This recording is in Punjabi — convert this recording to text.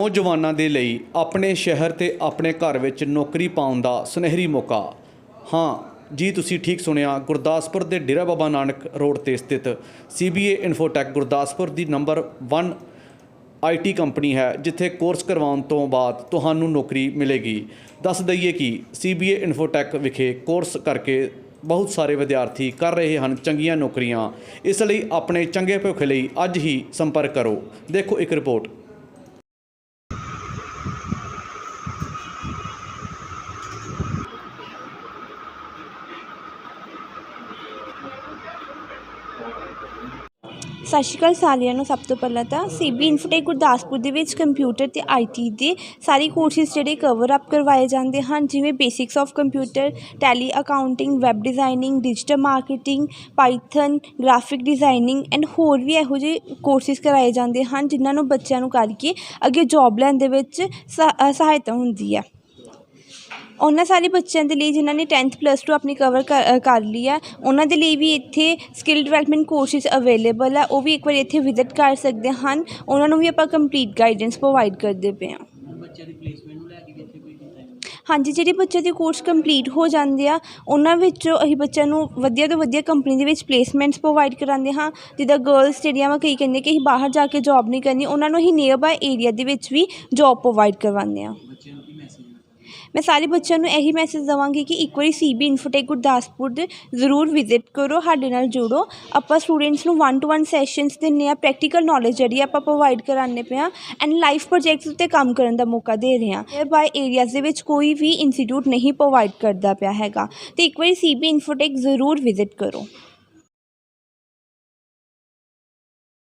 ਨੌਜਵਾਨਾਂ ਦੇ ਲਈ ਆਪਣੇ ਸ਼ਹਿਰ ਤੇ ਆਪਣੇ ਘਰ ਵਿੱਚ ਨੌਕਰੀ ਪਾਉਣ ਦਾ ਸੁਨਹਿਰੀ ਮੌਕਾ। ਹਾਂ, ਜੀ ਤੁਸੀਂ ਠੀਕ ਸੁਣਿਆ, ਗੁਰਦਾਸਪੁਰ ਦੇ ਡੇਰਾ ਬਾਬਾ ਨਾਨਕ ਰੋਡ ਤੇ ਸਥਿਤ CBA ਇਨਫੋਟੈਕ ਗੁਰਦਾਸਪੁਰ ਦੀ ਨੰਬਰ 1 ਆਈਟੀ ਕੰਪਨੀ ਹੈ, ਜਿੱਥੇ ਕੋਰਸ ਕਰਵਾਉਣ ਤੋਂ ਬਾਅਦ ਤੁਹਾਨੂੰ ਨੌਕਰੀ ਮਿਲੇਗੀ। ਦੱਸ ਦਈਏ ਕਿ CBA ਇਨਫੋਟੈਕ ਵਿਖੇ ਕੋਰਸ ਕਰਕੇ ਬਹੁਤ ਸਾਰੇ ਵਿਦਿਆਰਥੀ ਕਰ ਰਹੇ ਹਨ ਚੰਗੀਆਂ ਨੌਕਰੀਆਂ। ਇਸ ਲਈ ਆਪਣੇ ਚੰਗੇ ਭਵਿੱਖ ਲਈ ਅੱਜ ਹੀ ਸੰਪਰਕ ਕਰੋ। ਦੇਖੋ ਇੱਕ ਰਿਪੋਰਟ। ਸਤਿ ਸ਼੍ਰੀ ਅਕਾਲ ਸਾਰਿਆਂ ਨੂੰ। ਸਭ ਤੋਂ ਪਹਿਲਾਂ ਤਾਂ ਸੀਬੀ ਇਨਫੋਟੈਕ ਗੁਰਦਾਸਪੁਰ ਦੇ ਵਿੱਚ ਕੰਪਿਊਟਰ ਤੇ ਆਈਟੀ ਦੇ ਸਾਰੇ ਕੋਰਸਿਸ ਜਿਹੜੇ ਕਵਰ ਅਪ ਕਰਵਾਏ ਜਾਂਦੇ ਹਨ, ਜਿਵੇਂ basics of computer Tally accounting web designing digital marketing Python graphic designing and ਹੋਰ ਵੀ ਇਹੋ ਜਿਹੇ ਕੋਰਸਿਸ ਕਰਾਏ ਜਾਂਦੇ ਹਨ, ਜਿਨ੍ਹਾਂ ਨੂੰ ਬੱਚਿਆਂ ਨੂੰ ਕਰਕੇ ਅੱਗੇ ਜੌਬ ਲੈਣ ਦੇ ਵਿੱਚ ਸਹਾ- ਸਹਾਇਤਾ ਹੁੰਦੀ ਹੈ। ਉਹਨਾਂ ਸਾਰੇ ਬੱਚਿਆਂ ਦੇ ਲਈ ਜਿਨ੍ਹਾਂ ਨੇ 10th ਪਲੱਸ 2 ਆਪਣੀ ਕਵਰ ਕਰ ਲਈ ਹੈ ਉਹਨਾਂ ਦੇ ਲਈ ਵੀ ਇੱਥੇ ਸਕਿੱਲ ਡਿਵੈਲਪਮੈਂਟ ਕੋਰਸਿਸ ਅਵੇਲੇਬਲ ਹੈ ਉਹ ਵੀ ਇੱਕ ਵਾਰ ਇੱਥੇ ਵਿਜ਼ਿਟ ਕਰ ਸਕਦੇ ਹਨ। ਉਹਨਾਂ ਨੂੰ ਵੀ ਆਪਾਂ ਕੰਪਲੀਟ ਗਾਈਡੈਂਸ ਪ੍ਰੋਵਾਈਡ ਕਰਦੇ ਪਏ ਹਾਂ। ਬੱਚਿਆਂ ਦੀ ਪਲੇਸਮੈਂਟ ਨੂੰ ਲੈ ਕੇ ਵੀ ਇੱਥੇ ਕੋਈ ਕੀਤਾ ਹੈ? ਹਾਂਜੀ ਜਿਹੜੇ ਬੱਚੇ ਦੇ ਕੋਰਸ ਕੰਪਲੀਟ ਹੋ ਜਾਂਦੇ ਆ ਉਹਨਾਂ ਵਿੱਚੋਂ ਅਸੀਂ ਬੱਚਿਆਂ ਨੂੰ ਵਧੀਆ ਤੋਂ ਵਧੀਆ ਕੰਪਨੀ ਦੇ ਵਿੱਚ ਪਲੇਸਮੈਂਟਸ ਪ੍ਰੋਵਾਈਡ ਕਰਾਉਂਦੇ ਹਾਂ। ਜਿੱਦਾਂ ਗਰਲਸ ਜਿਹੜੀਆਂ ਵਾ ਕਈ ਕਹਿੰਦੇ ਕਿ ਅਸੀਂ ਬਾਹਰ ਜਾ ਕੇ ਜੌਬ ਨਹੀਂ ਕਰਨੀ ਉਹਨਾਂ ਨੂੰ ਅਸੀਂ ਨੀਅਰ ਬਾਏ ਏਰੀਆ ਦੇ ਵਿੱਚ ਵੀ ਜੌਬ ਪ੍ਰੋਵਾਈਡ ਕਰਵਾਉਂਦੇ ਹਾਂ। ਬੱਚਿਆਂ ਨੂੰ ਮੈਂ ਸਾਰੇ ਬੱਚਿਆਂ ਨੂੰ ਇਹੀ ਮੈਸੇਜ ਦੇਵਾਂਗੀ ਕਿ ਇੱਕ ਵਾਰੀ ਸੀਬੀ ਇਨਫੋਟੈਕ ਗੁਰਦਾਸਪੁਰ ਦੇ ਜ਼ਰੂਰ ਵਿਜ਼ਿਟ ਕਰੋ, ਸਾਡੇ ਨਾਲ ਜੁੜੋ। ਆਪਾਂ ਸਟੂਡੈਂਟਸ ਨੂੰ ਵਨ ਟੂ ਵਨ ਸੈਸ਼ਨਸ ਦਿੰਦੇ ਆ ਪ੍ਰੈਕਟੀਕਲ ਨੌਲੇਜ ਜਿਹੜੀ ਆਪਾਂ ਪ੍ਰੋਵਾਈਡ ਕਰਾਉਂਦੇ ਪਏ ਹਾਂ ਐਂਡ ਲਾਈਫ ਪ੍ਰੋਜੈਕਟਸ ਉੱਤੇ ਕੰਮ ਕਰਨ ਦਾ ਮੌਕਾ ਦੇ ਰਹੇ ਹਾਂ ਇਹ ਬਾਈ ਏਰੀਆਜ਼ ਦੇ ਵਿੱਚ ਕੋਈ ਵੀ ਇੰਸਟੀਟਿਊਟ ਨਹੀਂ ਪ੍ਰੋਵਾਈਡ ਕਰਦਾ ਪਿਆ ਹੈਗਾ। ਤੇ ਇੱਕ ਵਾਰੀ ਸੀਬੀ ਇਨਫੋਟੈਕ ਜ਼ਰੂਰ ਵਿਜ਼ਿਟ ਕਰੋ।